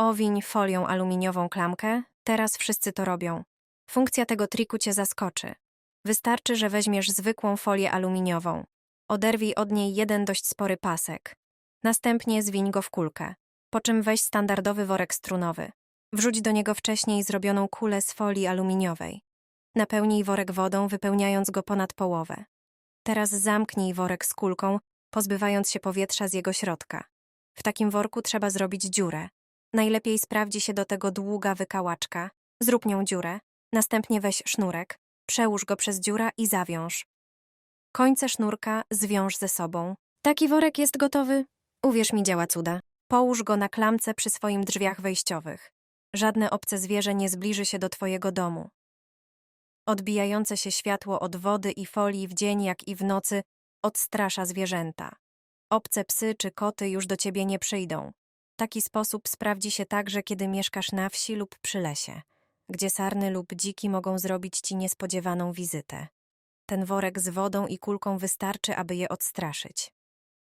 Owiń folią aluminiową klamkę, teraz wszyscy to robią. Funkcja tego triku cię zaskoczy. Wystarczy, że weźmiesz zwykłą folię aluminiową. Oderwij od niej jeden dość spory pasek. Następnie zwiń go w kulkę. Po czym weź standardowy worek strunowy. Wrzuć do niego wcześniej zrobioną kulę z folii aluminiowej. Napełnij worek wodą, wypełniając go ponad połowę. Teraz zamknij worek z kulką, pozbywając się powietrza z jego środka. W takim worku trzeba zrobić dziurę. Najlepiej sprawdzi się do tego długa wykałaczka. Zrób nią dziurę. Następnie weź sznurek, przełóż go przez dziura i zawiąż. Końce sznurka zwiąż ze sobą. Taki worek jest gotowy? Uwierz mi, działa cuda. Połóż go na klamce przy swoim drzwiach wejściowych. Żadne obce zwierzę nie zbliży się do twojego domu. Odbijające się światło od wody i folii w dzień jak i w nocy odstrasza zwierzęta. Obce psy czy koty już do ciebie nie przyjdą. Taki sposób sprawdzi się także, kiedy mieszkasz na wsi lub przy lesie, gdzie sarny lub dziki mogą zrobić ci niespodziewaną wizytę. Ten worek z wodą i kulką wystarczy, aby je odstraszyć.